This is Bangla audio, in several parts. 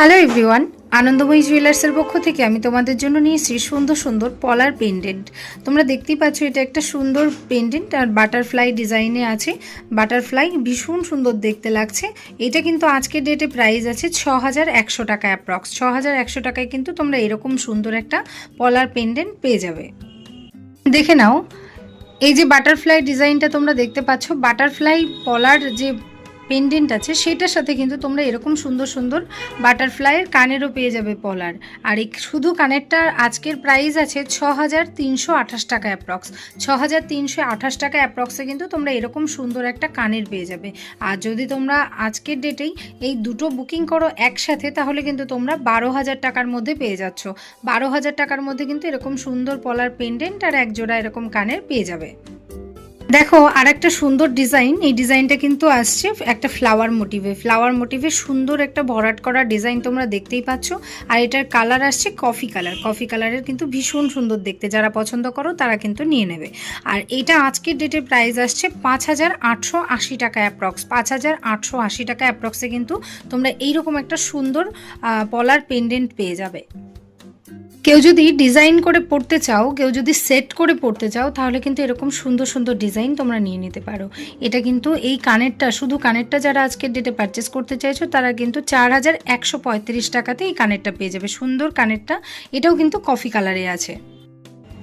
হ্যালো এভরিওয়ান আনন্দময়ী জুয়েলার্সের পক্ষ থেকে আমি তোমাদের জন্য নিয়েছি সুন্দর সুন্দর পলার পেন্ডেন্ট তোমরা দেখতেই পাচ্ছ এটা একটা সুন্দর পেন্ডেন্ট আর বাটারফ্লাই ডিজাইনে আছে। বাটারফ্লাই ভীষণ সুন্দর দেখতে লাগছে। এটা কিন্তু আজকের ডেটে প্রাইস আছে ছ হাজার একশো টাকা অ্যাপ্রক্স ছ হাজার একশো টাকায় কিন্তু তোমরা এরকম সুন্দর একটা পলার পেন্ডেন্ট পেয়ে যাবে। দেখে নাও, এই যে বাটারফ্লাই ডিজাইনটা তোমরা দেখতে পাচ্ছ বাটারফ্লাই পলার যে পেন্ডেন্ট আছে, সেটার সাথে কিন্তু তোমরা এরকম সুন্দর সুন্দর বাটারফ্লাইয়ের কানেরও পেয়ে যাবে পলার। আর এই শুধু কানেরটার আজকের প্রাইস আছে ছ হাজার তিনশো আঠাশ টাকা অ্যাপ্রক্স ছ হাজার তিনশো আঠাশ টাকা অ্যাপ্রক্সে কিন্তু তোমরা এরকম সুন্দর একটা কানের পেয়ে যাবে। আর যদি তোমরা আজকের ডেটেই এই দুটো বুকিং করো একসাথে, তাহলে কিন্তু তোমরা বারো হাজার টাকার মধ্যে পেয়ে যাচ্ছ। বারো হাজার টাকার মধ্যে কিন্তু এরকম সুন্দর পলার পেন্ডেন্ট আর এক জোড়া এরকম কানের পেয়ে যাবে। দেখো আর একটা সুন্দর ডিজাইন। এই ডিজাইনটা কিন্তু আসছে একটা ফ্লাওয়ার মোটিভে ফ্লাওয়ার মোটিভে সুন্দর একটা ভরাট করা ডিজাইন তোমরা দেখতেই পাচ্ছ। আর এটার কালার আসছে কফি কালার কফি কালারের কিন্তু ভীষণ সুন্দর দেখতে। যারা পছন্দ করো, তারা কিন্তু নিয়ে নেবে। আর এটা আজকের ডেটের প্রাইস আসছে পাঁচ হাজার আটশো আশি টাকা অ্যাপ্রক্স পাঁচ হাজার আটশো আশি টাকা অ্যাপ্রক্সে কিন্তু তোমরা এইরকম একটা সুন্দর পলার পেন্ডেন্ট পেয়ে যাবে। কেউ যদি ডিজাইন করে পড়তে চাও, কেউ যদি সেট করে পড়তে চাও, তাহলে কিন্তু এরকম সুন্দর সুন্দর ডিজাইন তোমরা নিয়ে নিতে পারো। এটা কিন্তু এই কানেরটা, শুধু কানেরটা যারা আজকের ডেটে পারচেস করতে চাইছো, তারা কিন্তু চার হাজার একশো পঁয়ত্রিশ টাকাতে এই কানেরটা পেয়ে যাবে। সুন্দর কানেরটা, এটাও কিন্তু কফি কালারে আছে।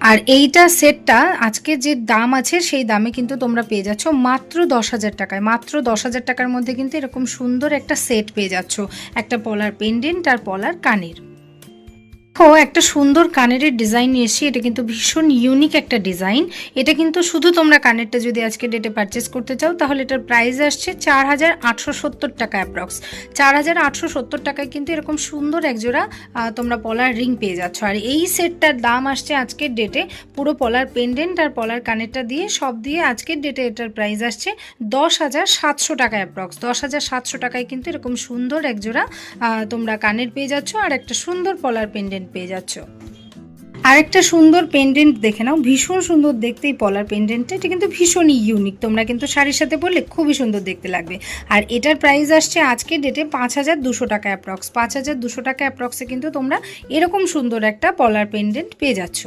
আর এইটা সেটটা আজকে যে দাম আছে, সেই দামে কিন্তু তোমরা পেয়ে যাচ্ছ মাত্র দশ হাজার টাকায়। মাত্র দশ হাজার টাকার মধ্যে কিন্তু এরকম সুন্দর একটা সেট পেয়ে যাচ্ছ। একটা পলার পেন্ডেন্ট আর পলার কানের। ও একটা সুন্দর কানের ডিজাইন এসেছি। এটা কিন্তু ভীষণ ইউনিক একটা ডিজাইন। এটা কিন্তু শুধু তোমরা কানেরটা যদি আজকে ডেটে পারচেস করতে চাও, তাহলে এটার প্রাইস আসছে চার হাজার সত্তর টাকা অ্যাপ্রক্স চার হাজার সত্তর টাকায় কিন্তু এরকম সুন্দর একজোড়া তোমরা পলার রিং পেয়ে যাচ্ছ। আর এই সেটটার দাম আসছে আজকের ডেটে পুরো পলার পেন্ডেন্ট আর পলার কানেরটা দিয়ে সব দিয়ে আজকের ডেটে এটার প্রাইস আসছে দশ হাজার সাতশো টাকা অ্যাপ্রক্স দশ হাজার সাতশো টাকায় কিন্তু এরকম সুন্দর একজোড়া তোমরা কানের পেয়ে যাচ্ছ। আর একটা সুন্দর পলার পেন্ডেন্ট পেয়ে যাচ্ছ। আরেকটা সুন্দর পেন্ডেন্ট দেখে নাও। ভীষণ সুন্দর দেখতে এই পলার পেন্ডেন্টটা এটা কিন্তু ভীষণই ইউনিক তোমরা কিন্তু শাড়ির সাথে পরলে খুবই সুন্দর দেখতে লাগবে। আর এটার প্রাইস আসছে আজকে ডেটে পাঁচ হাজার দুশো টাকা অ্যাপ্রক্স পাঁচ হাজার দুশো টাকা অ্যাপ্রক্সে কিন্তু তোমরা এরকম সুন্দর একটা পলার পেন্ডেন্ট পেয়ে যাচ্ছ।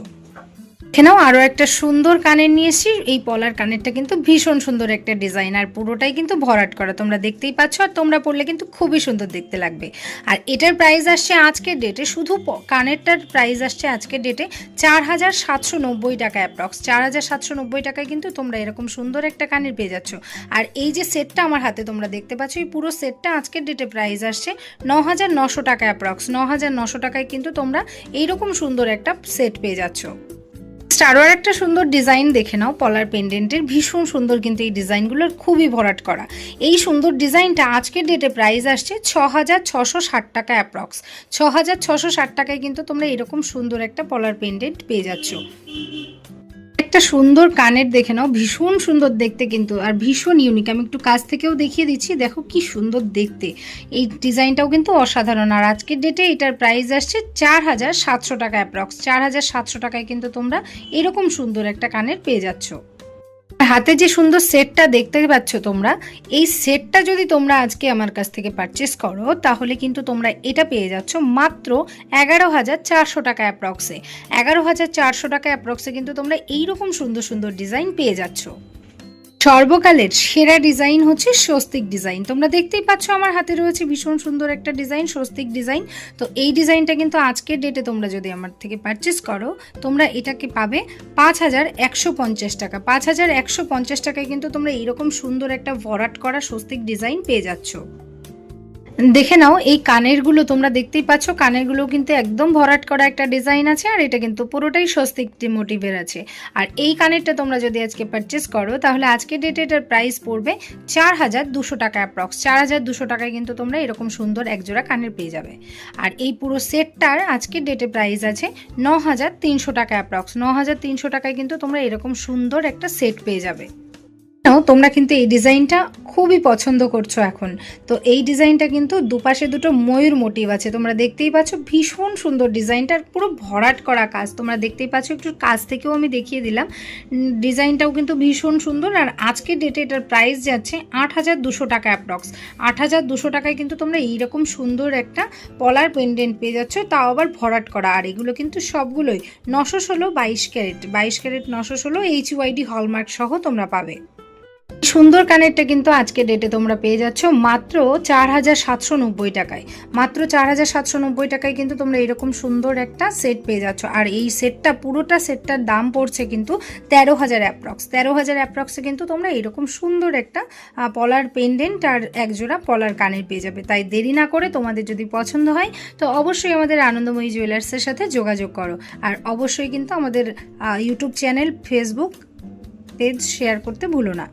এখানেও আরও একটা সুন্দর কানের নিয়ে এসেছি। এই পলার কানেরটা কিন্তু ভীষণ সুন্দর একটা ডিজাইন। আর পুরোটাই কিন্তু ভরাট করা। তোমরা দেখতেই পাচ্ছ আর তোমরা পরলে কিন্তু খুবই সুন্দর দেখতে লাগবে। আর এটার প্রাইস আসছে আজকের ডেটে শুধু কানেরটার প্রাইস আসছে আজকের ডেটে চার হাজার সাতশো নব্বই টাকা অ্যাপ্রক্স চার হাজার সাতশো নব্বই টাকায় কিন্তু তোমরা এরকম সুন্দর একটা কানের পেয়ে যাচ্ছ। আর এই যে সেটটা আমার হাতে তোমরা দেখতে পাচ্ছ, এই পুরো সেটটা আজকের ডেটে প্রাইস আসছে ন হাজার নশো টাকা অ্যাপ্রক্স ন হাজার নশো টাকায় কিন্তু তোমরা এইরকম সুন্দর একটা সেট পেয়ে যাচ্ছ। আরও একটা সুন্দর ডিজাইন দেখে নাও, পলার পেন্ডেন্টের ভীষণ সুন্দর কিন্তু এই ডিজাইনগুলোর, খুবই ভরাট করা। এই সুন্দর ডিজাইনটা আজকের ডেটে প্রাইস আসছে ছ হাজার ছশো ষাট টাকা অ্যাপ্রক্স ছ হাজার ছশো ষাট টাকায় কিন্তু তোমরা এরকম সুন্দর একটা পলার পেন্ডেন্ট পেয়ে যাচ্ছ। একটা সুন্দর কানের দেখে নাও, ভীষণ সুন্দর দেখতে কিন্তু, আর ভীষণ ইউনিক আমি একটু কাছ থেকেও দেখিয়ে দিচ্ছি, দেখো কি সুন্দর দেখতে। এই ডিজাইনটাও কিন্তু অসাধারণ, আর আজকের ডেটে এটার প্রাইস আসছে চার হাজার সাতশো টাকা অ্যাপ্রক্স চার হাজার সাতশো টাকায় কিন্তু তোমরা এরকম সুন্দর একটা কানের পেয়ে যাচ্ছ। হাতে যে সুন্দর সেটটা দেখতে পাচ্ছ তোমরা, এই সেটটা যদি তোমরা আজকে আমার কাছ থেকে পারচেস করো, তাহলে কিন্তু তোমরা এটা পেয়ে যাচ্ছ মাত্র এগারো হাজার চারশো টাকা অ্যাপ্রক্সে এগারো হাজার চারশো টাকা অ্যাপ্রক্সে কিন্তু তোমরা এইরকম সুন্দর সুন্দর ডিজাইন পেয়ে যাচ্ছ। সর্বকালের সেরা ডিজাইন হচ্ছে স্বস্তিক ডিজাইন। তোমরা দেখতেই পাচ্ছ আমার হাতে রয়েছে ভীষণ সুন্দর একটা ডিজাইন, স্বস্তিক ডিজাইন। তো এই ডিজাইনটা কিন্তু আজকের ডেটে তোমরা যদি আমার থেকে পারচেস করো, তোমরা এটাকে পাবে পাঁচ হাজার একশো পঞ্চাশ টাকা। পাঁচ হাজার একশো পঞ্চাশ টাকায় কিন্তু তোমরা এইরকম সুন্দর একটা ভরাট করা স্বস্তিক ডিজাইন পেয়ে যাচ্ছ। দেখে নাও, এই কানেরগুলো তোমরা দেখতেই পাচ্ছ, কানেরগুলো কিন্তু একদম ভরাট করা একটা ডিজাইন আছে আর এটা কিন্তু পুরোটাই স্বস্তিক মোটিভের আছে। আর এই কানেরটা তোমরা যদি আজকে পারচেস করো, তাহলে আজকে ডেটে এটার প্রাইস পড়বে চার হাজার দুশো টাকা অ্যাপ্রক্স চার হাজার দুশো টাকায় কিন্তু তোমরা এরকম সুন্দর একজোড়া কানের পেয়ে যাবে। আর এই পুরো সেটটার আজকের ডেটে প্রাইস আছে ন হাজার তিনশো টাকা অ্যাপ্রক্স ন হাজার তিনশো টাকায় কিন্তু তোমরা এরকম সুন্দর একটা সেট পেয়ে যাবে। তোমরা কিন্তু এই ডিজাইনটা খুবই পছন্দ করছ এখন। তো এই ডিজাইনটা কিন্তু দুপাশে দুটো ময়ূর মোটিভ আছে। তোমরা দেখতেই পাচ্ছ ভীষণ সুন্দর ডিজাইনটা, পুরো ভরাট করা কাজ। তোমরা দেখতেই পাচ্ছ একটু কাজ থেকেও আমি দেখিয়ে দিলাম। ডিজাইনটাও কিন্তু ভীষণ সুন্দর। আর আজকে ডেটে এটার প্রাইস যাচ্ছে আট হাজার দুশো টাকা অ্যাপ্রক্স আট হাজার দুশো টাকায় কিন্তু তোমরা এইরকম সুন্দর একটা পলার পেন্ডেন্ট পেয়ে যাচ্ছ। তাও আবার ভরাট করা। আর এগুলো কিন্তু সবগুলোই নশো ষোলো বাইশ ক্যারেট। বাইশ ক্যারেট নশো ষোলো এইচ ওয়াইডি হলমার্ক সহ তোমরা পাবে। সুন্দর কানেরটা কিন্তু আজকে ডেটে তোমরা পেয়ে যাচ্ছ মাত্র চার হাজার সাতশো নব্বই টাকায়। মাত্র চার হাজার সাতশো নব্বই টাকায় কিন্তু তোমরা এরকম সুন্দর একটা সেট পেয়ে যাচ্ছ। আর এই সেটটা পুরোটা সেটটার দাম পড়ছে কিন্তু তেরো হাজার অ্যাপ্রক্স তেরো হাজার অ্যাপ্রক্সে কিন্তু তোমরা এরকম সুন্দর একটা পলার পেন্ডেন্ট আর একজোড়া পলার কানের পেয়ে যাবে। তাই দেরি না করে তোমাদের যদি পছন্দ হয়, তো অবশ্যই আমাদের আনন্দময়ী জুয়েলার্সের সাথে যোগাযোগ করো। আর অবশ্যই কিন্তু আমাদের YouTube channel Facebook page share করতে ভুলো না।